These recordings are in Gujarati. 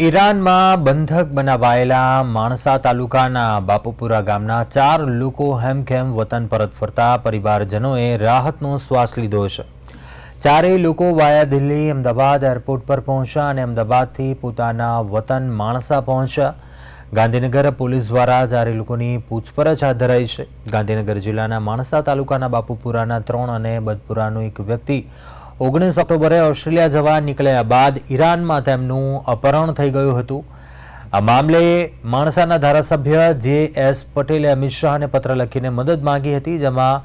ઈરાનમાં બંધક બનાવાયેલા માણસા તાલુકાના બાપુપુરા ગામના ચાર લોકો હેમખેમ વતન પરત ફરતા પરિવારજનોએ રાહતનો શ્વાસ લીધો છે. ચારેય લોકો વાયા દિલ્હી, અમદાવાદ એરપોર્ટ પર પહોંચ્યા અને અમદાવાદથી પોતાના વતન માણસા પહોંચ્યા. ગાંધીનગર પોલીસ દ્વારા ચારેય લોકોની પૂછપરછ હાથ ધરાઈ છે. ગાંધીનગર જિલ્લાના માણસા તાલુકાના બાપુપુરાના ત્રણ અને બદપુરાનો એક વ્યક્તિ ઓગણીસ ઓક્ટોબરે ઓસ્ટ્રેલિયા જવા નીકળ્યા બાદ ઈરાનમાં તેમનું અપહરણ થઈ ગયું હતું. આ મામલે માણસાના ધારાસભ્ય જે એસ પટેલે અમિત શાહને પત્ર લખીને મદદ માંગી હતી, જેમાં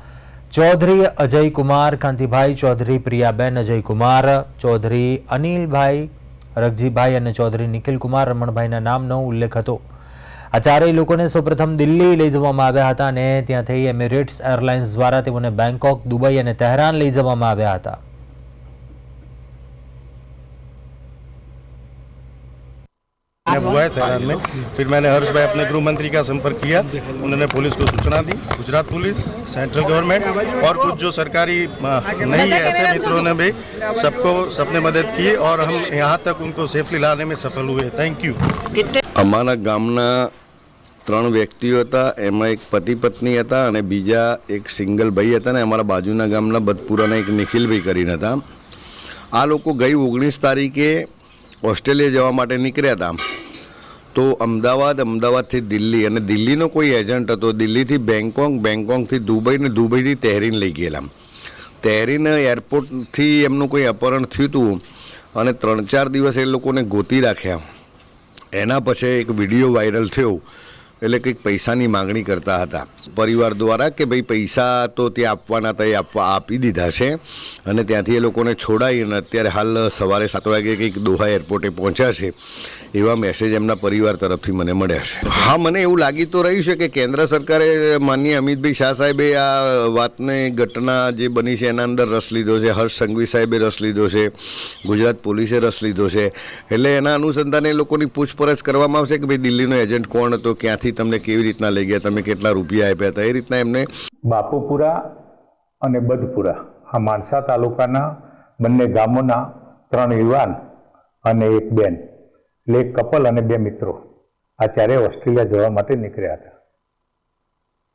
ચૌધરી અજય કુમાર, કાંતિભાઈ ચૌધરી, પ્રિયાબેન અજય કુમાર, ચૌધરી અનિલભાઈ, રગજીભાઈ અને ચૌધરી નિખિલ કુમાર, રમણભાઈના નામનો ઉલ્લેખ હતો. આ ચારેય લોકોને સૌપ્રથમ દિલ્હી લઈ જવામાં આવ્યા હતા અને ત્યાંથી એમિરેટ્સ એરલાઇન્સ દ્વારા તેઓને બેંકોક, દુબઈ અને તહેરાન લઈ જવામાં આવ્યા હતા. हुआ है तेहरान में फिर मैंने हर्ष भाई अपने गृह मंत्री का संपर्क किया उन्होंने पुलिस को सूचना दी गुजरात पुलिस सेंट्रल गवर्नमेंट और कुछ जो सरकारी अ, नहीं है ऐसे मित्रों ने भी सबको सबने मदद की और हम यहाँ तक उनको सेफली लाने में सफल हुए थैंक यू અમારા ગામના ત્રણ વ્યક્તિઓ હતા એમાં એક પતિ પત્ની હતા અને બીજા એક સિંગલ ભાઈ હતા ને અમારા બાજુના ગામના બદપુરાના એક નિખિલભાઈ કરીને હતા આ લોકો ગઈ ઓગણીસ તારીખે ઓસ્ટ્રેલિયા જવા માટે નીકળ્યા હતા તો અમદાવાદ, અમદાવાદથી દિલ્હી અને દિલ્હીનો કોઈ એજન્ટ હતો, દિલ્હીથી બેંકોક બેંકોકથી દુબઈ ને દુબઈથી તહેરીન લઈ ગયેલા. તહેરીન એરપોર્ટથી એમનું કોઈ અપહરણ થયું હતું અને ત્રણ ચાર દિવસ એ લોકોને ગોતી રાખ્યા. એના પછી એક વીડિયો વાયરલ થયો એટલે કંઈક પૈસાની માંગણી કરતા હતા. પરિવાર દ્વારા કે ભાઈ પૈસા તો ત્યાં આપવાના હતા આપવા આપી દીધા છે અને ત્યાંથી એ લોકોને છોડાઈ અને અત્યારે હાલ સવારે સાત વાગે કંઈક દોહા એરપોર્ટે પહોંચ્યા છે. એવા મેસેજ એમના પરિવાર તરફથી મને મળ્યા છે. હા, મને એવું લાગી તો રહ્યું છે કે કેન્દ્ર સરકારે, માનનીય અમિતભાઈ શાહ સાહેબે આ વાતને ઘટના જે બની છે એના અંદર રસ લીધો છે, હર્ષ સંઘવી સાહેબે રસ લીધો છે, ગુજરાત પોલીસે રસ લીધો છે. એટલે એના અનુસંધાને લોકોની પૂછપરછ કરવામાં આવશે કે ભાઈ દિલ્હીનો એજન્ટ કોણ હતો, ક્યાંથી તમને કેવી રીતના લઈ ગયા, તમે કેટલા રૂપિયા આપ્યા હતા, એ રીતના એમને બાપુપુરા અને બદપુરા. આ માણસા તાલુકાના બંને ગામોના ત્રણ યુવાન અને એક બેન, એટલે એક કપલ અને બે મિત્રો. આ ચારે ઓસ્ટ્રેલિયા જવા માટે નીકળ્યા હતા.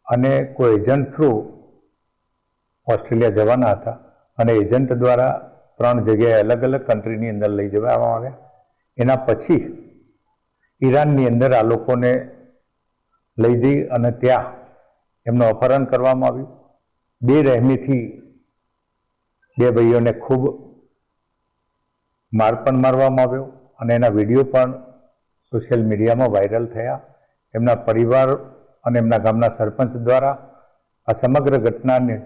અને કોઈ એજન્ટ થ્રુ ઓસ્ટ્રેલિયા જવાના હતા અને એજન્ટ દ્વારા ત્રણ જગ્યાએ અલગ અલગ કન્ટ્રીની અંદર લઈ જવામાં આવ્યા. એના પછી ઈરાનની અંદર આ લોકોને લઈ જઈ અને ત્યાં એમનું અપહરણ કરવામાં આવ્યું. બે રહેમીથી બે ભાઈઓને ખૂબ માર પણ મારવામાં આવ્યો અને એના વીડિયો પણ સોશિયલ મીડિયામાં વાયરલ થયા. એમના પરિવાર અને એમના ગામના સરપંચ દ્વારા આ સમગ્ર ઘટનાની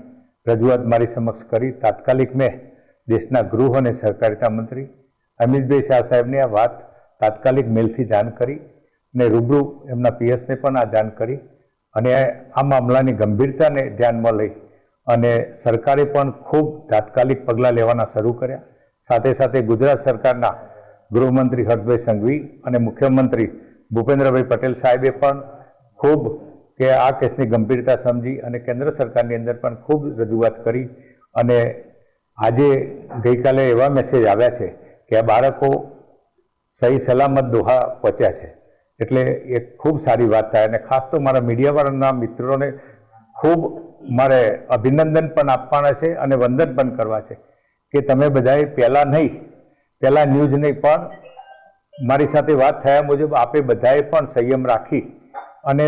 રજૂઆત મારી સમક્ષ કરી. તાત્કાલિક મેં દેશના ગૃહ અને સહકારિતા મંત્રી અમિતભાઈ શાહ સાહેબને આ વાત તાત્કાલિક મેલથી જાણ કરી. અને રૂબરૂ એમના પીએસને પણ આ જાણ કરી અને આ મામલાની ગંભીરતાને ધ્યાનમાં લઈ અને સરકારે પણ ખૂબ તાત્કાલિક પગલાં લેવાના શરૂ કર્યા. સાથે સાથે ગુજરાત સરકારના ગૃહમંત્રી હર્ષભાઈ સંઘવી અને મુખ્યમંત્રી ભૂપેન્દ્રભાઈ પટેલ સાહેબે પણ ખૂબ કે આ કેસની ગંભીરતા સમજી અને કેન્દ્ર સરકારની અંદર પણ ખૂબ રજૂઆત કરી અને આજે ગઈકાલે એવા મેસેજ આવ્યા છે કે આ બાળકો સહી સલામત દોહા પહોંચ્યા છે. એટલે એ ખૂબ સારી વાત થાય. અને ખાસ તો મારા મીડિયાવાળાના મિત્રોને ખૂબ મારે અભિનંદન પણ આપવાના છે અને વંદન પણ કરવા છે કે તમે બધાએ પહેલાં નહીં, પહેલાં ન્યૂઝ નહીં, પણ મારી સાથે વાત થયા મુજબ આપે બધાએ પણ સંયમ રાખી અને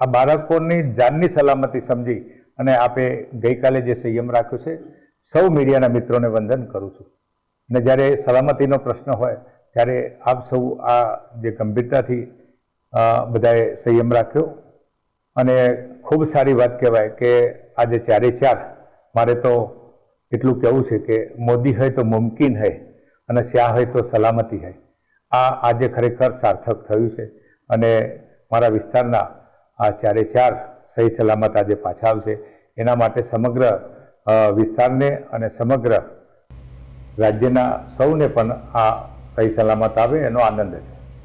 આ બાળકોની જાનની સલામતી સમજી અને આપે ગઈકાલે જે સંયમ રાખ્યો છે, સૌ મીડિયાના મિત્રોને વંદન કરું છું. અને જ્યારે સલામતીનો પ્રશ્ન હોય, ત્યારે આપ સૌ આ જે ગંભીરતાથી બધાએ સંયમ રાખ્યો. અને ખૂબ સારી વાત કહેવાય કે આજે ચારે ચાર, મારે તો એટલું કહેવું છે કે મોદી હોય તો મુમકિન હોય અને શ્યા હોય તો સલામતી હૈ. આ આજે ખરેખર સાર્થક થયું છે અને મારા વિસ્તારના આ ચારે ચાર સહી સલામત આજે પાછા આવશે. એના માટે સમગ્ર વિસ્તારને અને સમગ્ર રાજ્યના સૌને પણ આ સહી સલામત આવે એનો આનંદ છે